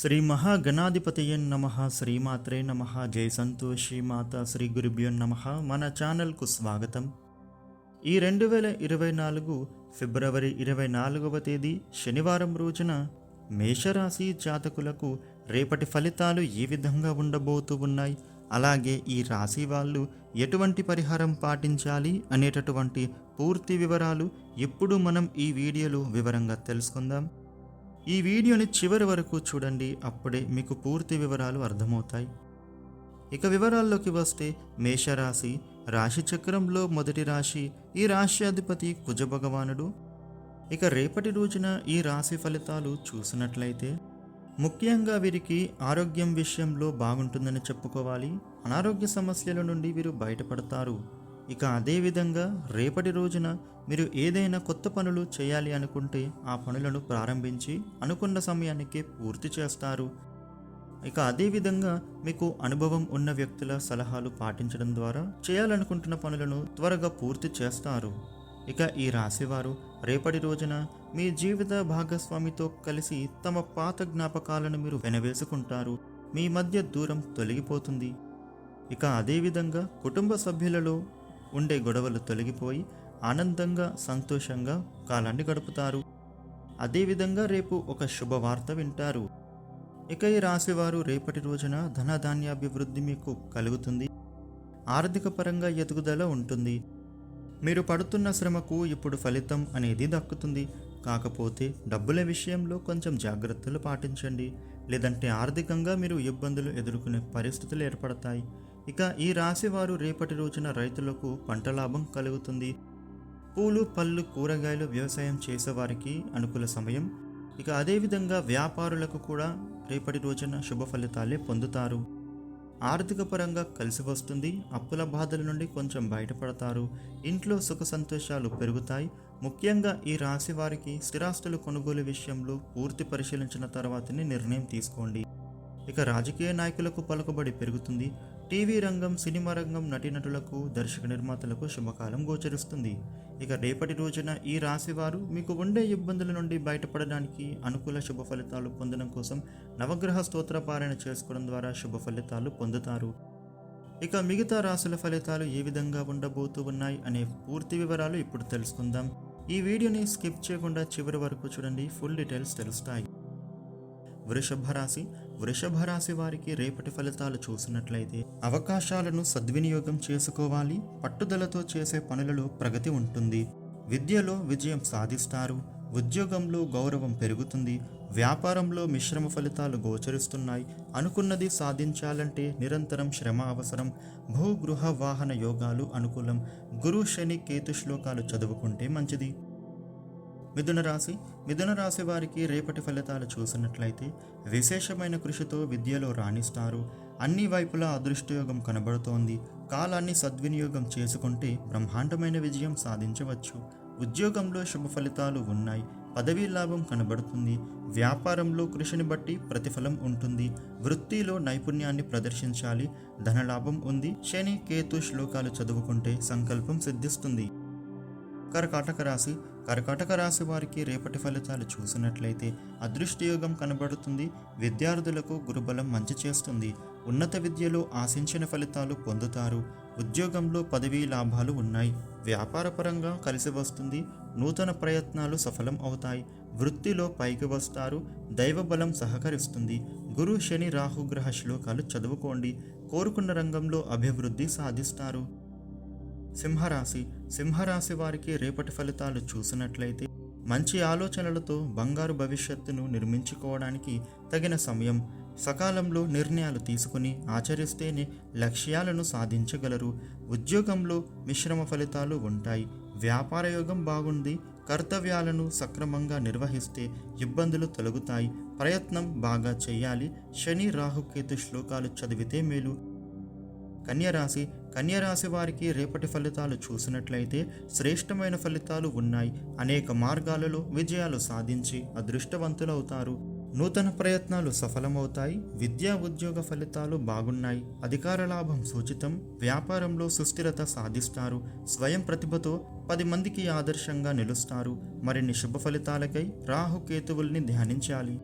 శ్రీ మహాగణాధిపతయ నమ శ్రీమాత్రే నమ జయ సంతోషి మాత శ్రీ గురుభ్యో నమ. మన ఛానల్కు స్వాగతం. ఈ రెండు వేల ఇరవై నాలుగు ఫిబ్రవరి ఇరవై నాలుగవ తేదీ శనివారం రోజున మేషరాశి జాతకులకు రేపటి ఫలితాలు ఏ విధంగా ఉండబోతూ ఉన్నాయి? అలాగే ఈ రాశి వాళ్ళు ఎటువంటి పరిహారం పాటించాలి అనేటటువంటి పూర్తి వివరాలు ఇప్పుడు మనం ఈ వీడియోలో వివరంగా తెలుసుకుందాం. ఈ వీడియోని చివరి వరకు చూడండి అప్పుడే మీకు పూర్తి వివరాలు అర్థమవుతాయి. ఇక వివరాల్లోకి వస్తే మేషరాశి రాశి చక్రంలో మొదటి రాశి ఈ రాశి అధిపతి కుజ భగవానుడు ఇక రేపటి రోజున ఈ రాశి ఫలితాలు చూసినట్లయితే ముఖ్యంగా వీరికి ఆరోగ్యం విషయంలో బాగుంటుందని చెప్పుకోవాలి. అనారోగ్య సమస్యల నుండి వీరు బయటపడతారు. ఇక అదేవిధంగా రేపటి రోజున మీరు ఏదైనా కొత్త పనులు చేయాలి అనుకుంటే ఆ పనులను ప్రారంభించి అనుకున్న సమయానికే పూర్తి చేస్తారు. ఇక అదేవిధంగా మీకు అనుభవం ఉన్న వ్యక్తుల సలహాలు పాటించడం ద్వారా చేయాలనుకుంటున్న పనులను త్వరగా పూర్తి చేస్తారు. ఇక ఈ రాశివారు రేపటి రోజున మీ జీవిత భాగస్వామితో కలిసి తమ పాత జ్ఞాపకాలను మీరు వెనవేసుకుంటారు. మీ మధ్య దూరం తొలగిపోతుంది. ఇక అదేవిధంగా కుటుంబ సభ్యులలో ఉండే గొడవలు తొలగిపోయి ఆనందంగా సంతోషంగా కాలాన్ని గడుపుతారు. అదేవిధంగా రేపు ఒక శుభవార్త వింటారు. ఇక ఈ రాశివారు రేపటి రోజున ధనధాన్యాభివృద్ధి మీకు కలుగుతుంది. ఆర్థిక పరంగా ఎదుగుదల ఉంటుంది. మీరు పడుతున్న శ్రమకు ఇప్పుడు ఫలితం అనేది దక్కుతుంది. కాకపోతే డబ్బుల విషయంలో కొంచెం జాగ్రత్తలు పాటించండి. లేదంటే ఆర్థికంగా మీరు ఇబ్బందులు ఎదుర్కొనే పరిస్థితులు ఏర్పడతాయి. ఇక ఈ రాశి వారు రేపటి రోజున రైతులకు పంట లాభం కలుగుతుంది. పూలు పళ్ళు కూరగాయలు వ్యవసాయం చేసేవారికి అనుకూల సమయం. ఇక అదేవిధంగా వ్యాపారులకు కూడా రేపటి రోజున శుభ ఫలితాలే పొందుతారు. ఆర్థిక పరంగా కలిసి వస్తుంది. అప్పుల బాధల నుండి కొంచెం బయటపడతారు. ఇంట్లో సుఖ సంతోషాలు పెరుగుతాయి. ముఖ్యంగా ఈ రాశి వారికి స్థిరాస్తులు కొనుగోలు విషయంలో పూర్తి పరిశీలించిన తర్వాతనే నిర్ణయం తీసుకోండి. ఇక రాజకీయ నాయకులకు పలుకుబడి పెరుగుతుంది. టీవీ రంగం సినిమా రంగం నటీనటులకు దర్శక నిర్మాతలకు శుభకాలం గోచరిస్తుంది. ఇక రేపటి రోజున ఈ రాశివారు మీకు ఉండే ఇబ్బందుల నుండి బయటపడడానికి అనుకూల శుభ ఫలితాలు పొందడం కోసం నవగ్రహ స్తోత్ర పారాయణ చేసుకోవడం ద్వారా శుభ ఫలితాలు పొందుతారు. ఇక మిగతా రాశుల ఫలితాలు ఏ విధంగా ఉండబోతూ ఉన్నాయి అనే పూర్తి వివరాలు ఇప్పుడు తెలుసుకుందాం. ఈ వీడియోని స్కిప్ చేయకుండా చివరి వరకు చూడండి. ఫుల్ డీటెయిల్స్ తెలుస్తాయి. వృషభ రాశి వృషభ రాశి వారికి రేపటి ఫలితాలు చూసినట్లయితే అవకాశాలను సద్వినియోగం చేసుకోవాలి. పట్టుదలతో చేసే పనులలో ప్రగతి ఉంటుంది. విద్యలో విజయం సాధిస్తారు. ఉద్యోగంలో గౌరవం పెరుగుతుంది. వ్యాపారంలో మిశ్రమ ఫలితాలు గోచరిస్తున్నాయి. అనుకున్నది సాధించాలంటే నిరంతరం శ్రమ అవసరం. భూగృహ వాహన యోగాలు అనుకూలం. గురు శని కేతు శ్లోకాలు చదువుకుంటే మంచిది. మిథున రాశి. మిథున రాశి వారికి రేపటి ఫలితాలు చూసినట్లయితే విశేషమైన కృషితో విద్యలో రాణిస్తారు. అన్ని వైపులా అదృష్టయోగం కనబడుతోంది. కాలాన్ని సద్వినియోగం చేసుకుంటే బ్రహ్మాండమైన విజయం సాధించవచ్చు. ఉద్యోగంలో శుభ ఫలితాలు ఉన్నాయి. పదవీ లాభం కనబడుతుంది. వ్యాపారంలో కృషిని బట్టి ప్రతిఫలం ఉంటుంది. వృత్తిలో నైపుణ్యాన్ని ప్రదర్శించాలి. ధనలాభం ఉంది. శని కేతు శ్లోకాలు చదువుకుంటే సంకల్పం సిద్ధిస్తుంది. కర్కాటక రాశి. కర్కాటక రాశి వారికి రేపటి ఫలితాలు చూసినట్లయితే అదృష్టయోగం కనబడుతుంది. విద్యార్థులకు గురుబలం మంచి చేస్తుంది. ఉన్నత విద్యలో ఆశించిన ఫలితాలు పొందుతారు. ఉద్యోగంలో పదవీ లాభాలు ఉన్నాయి. వ్యాపారపరంగా కలిసి వస్తుంది. నూతన ప్రయత్నాలు సఫలం అవుతాయి. వృత్తిలో పైకి వస్తారు. దైవబలం సహకరిస్తుంది. గురు శని రాహుగ్రహ శ్లోకాలు చదువుకోండి. కోరుకున్న రంగంలో అభివృద్ధి సాధిస్తారు. సింహరాశి. సింహరాశి వారికి రేపటి ఫలితాలు చూసినట్లయితే మంచి ఆలోచనలతో బంగారు భవిష్యత్తును నిర్మించుకోవడానికి తగిన సమయం. సకాలంలో నిర్ణయాలు తీసుకుని ఆచరిస్తేనే లక్ష్యాలను సాధించగలరు. ఉద్యోగంలో మిశ్రమ ఫలితాలు ఉంటాయి. వ్యాపార యోగం బాగుంది. కర్తవ్యాలను సక్రమంగా నిర్వహిస్తే ఇబ్బందులు తొలగుతాయి. ప్రయత్నం బాగా చేయాలి. శని రాహుకేతు శ్లోకాలు చదివితే మేలు. కన్యరాశి కన్యరాశి వారికి రేపటి ఫలితాలు చూసినట్లయితే శ్రేష్టమైన ఫలితాలు ఉన్నాయి. అనేక మార్గాలలో విజయాలు సాధించి అదృష్టవంతులవుతారు. నూతన ప్రయత్నాలు సఫలమవుతాయి. విద్యా ఉద్యోగ ఫలితాలు బాగున్నాయి. అధికార లాభం సూచితం. వ్యాపారంలో సుస్థిరత సాధిస్తారు. స్వయం ప్రతిభతో పది మందికి ఆదర్శంగా నిలుస్తారు. మరిన్ని శుభ ఫలితాలకై రాహుకేతువుల్ని ధ్యానించాలి.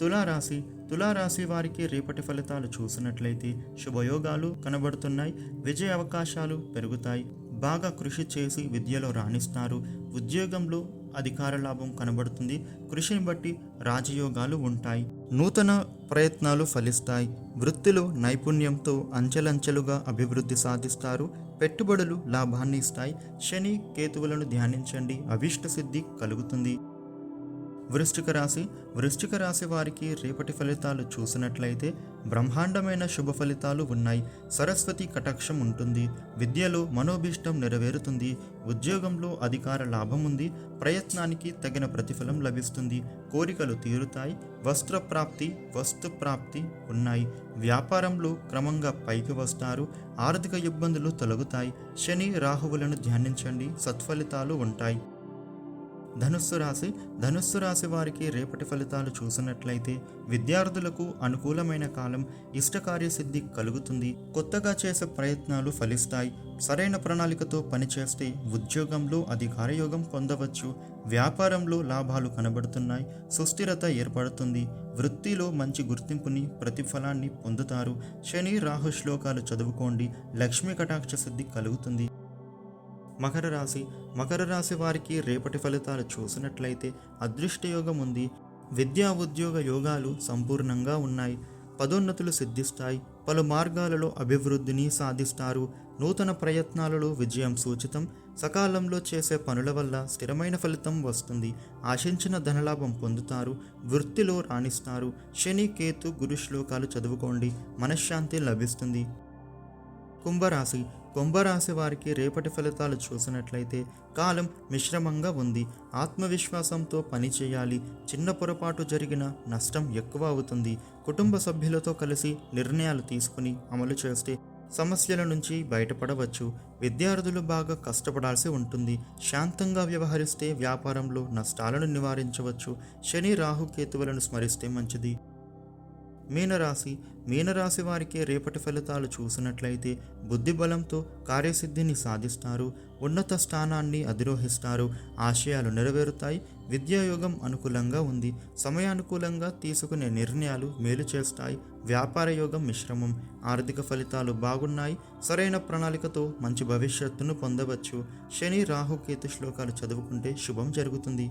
తులారాశి తులారాశి వారికి రేపటి ఫలితాలు చూసినట్లయితే శుభయోగాలు కనబడుతున్నాయి విజయ అవకాశాలు పెరుగుతాయి. బాగా కృషి చేసి విద్యలో రాణిస్తారు. ఉద్యోగంలో అధికార లాభం కనబడుతుంది. కృషిని బట్టి రాజయోగాలు ఉంటాయి. నూతన ప్రయత్నాలు ఫలిస్తాయి. వృత్తిలో నైపుణ్యంతో అంచెలంచెలుగా అభివృద్ధి సాధిస్తారు. పెట్టుబడులు లాభాన్ని ఇస్తాయి. శని కేతువులను ధ్యానించండి. అభిష్ట సిద్ధి కలుగుతుంది. వృశ్చిక రాశి. వృశ్చిక రాశి వారికి రేపటి ఫలితాలు చూసినట్లయితే బ్రహ్మాండమైన శుభ ఫలితాలు ఉన్నాయి. సరస్వతి కటాక్షం ఉంటుంది. విద్యలో మనోభీష్టం నెరవేరుతుంది. ఉద్యోగంలో అధికార లాభం ఉంది. ప్రయత్నానికి తగిన ప్రతిఫలం లభిస్తుంది. కోరికలు తీరుతాయి. వస్త్ర ప్రాప్తి వస్తు ప్రాప్తి ఉన్నాయి. వ్యాపారంలో క్రమంగా పైకి వస్తారు. ఆర్థిక ఇబ్బందులు తొలగుతాయి. శని రాహువులను ధ్యానించండి. సత్ఫలితాలు ఉంటాయి. ధనుస్సు రాశి ధనుస్సు రాశి వారికి రేపటి ఫలితాలు చూసినట్లయితే విద్యార్థులకు అనుకూలమైన కాలం ఇష్టకార్యసిద్ధి కలుగుతుంది. కొత్తగా చేసే ప్రయత్నాలు ఫలిస్తాయి. సరైన ప్రణాళికతో పనిచేస్తే ఉద్యోగంలో అధికారయోగం పొందవచ్చు. వ్యాపారంలో లాభాలు కనబడుతున్నాయి. సుస్థిరత ఏర్పడుతుంది. వృత్తిలో మంచి గుర్తింపుని ప్రతిఫలాన్ని పొందుతారు. శని రాహు శ్లోకాలు చదువుకోండి. లక్ష్మీ కటాక్ష సిద్ధి కలుగుతుంది. మకర రాశి. మకర రాశి వారికి రేపటి ఫలితాలు చూసినట్లయితే అదృష్టయోగం ఉంది. విద్యా ఉద్యోగ యోగాలు సంపూర్ణంగా ఉన్నాయి. పదోన్నతులు సిద్ధిస్తాయి. పలు మార్గాలలో అభివృద్ధిని సాధిస్తారు. నూతన ప్రయత్నాలలో విజయం సూచితం. సకాలంలో చేసే పనుల వల్ల స్థిరమైన ఫలితం వస్తుంది. ఆశించిన ధనలాభం పొందుతారు. వృత్తిలో రాణిస్తారు. శని కేతు గురు శ్లోకాలు చదువుకోండి. మనశ్శాంతి లభిస్తుంది. కుంభరాశి. కుంభరాశి వారికి రేపటి ఫలితాలు చూసినట్లయితే కాలం మిశ్రమంగా ఉంది. ఆత్మవిశ్వాసంతో పని చేయాలి. చిన్న పొరపాటు జరిగిన నష్టం ఎక్కువ అవుతుంది. కుటుంబ సభ్యులతో కలిసి నిర్ణయాలు తీసుకుని అమలు చేస్తే సమస్యల నుంచి బయటపడవచ్చు. విద్యార్థులు బాగా కష్టపడాల్సి ఉంటుంది. శాంతంగా వ్యవహరిస్తే వ్యాపారంలో నష్టాలను నివారించవచ్చు. శని రాహుకేతువులను స్మరిస్తే మంచిది. మీనరాశి మీనరాశి వారికి రేపటి ఫలితాలు చూసినట్లయితే బుద్ధిబలంతో కార్యసిద్ధిని సాధిస్తారు ఉన్నత స్థానాన్ని అధిరోహిస్తారు ఆశయాలు నెరవేరుతాయి విద్యాయోగం అనుకూలంగా ఉంది సమయానుకూలంగా తీసుకునే నిర్ణయాలు మేలు చేస్తాయి వ్యాపార యోగం మిశ్రమం ఆర్థిక ఫలితాలు బాగున్నాయి సరైన ప్రణాళికతో మంచి భవిష్యత్తును పొందవచ్చు. శని రాహు కేతు శ్లోకాలు చదువుకుంటే శుభం జరుగుతుంది.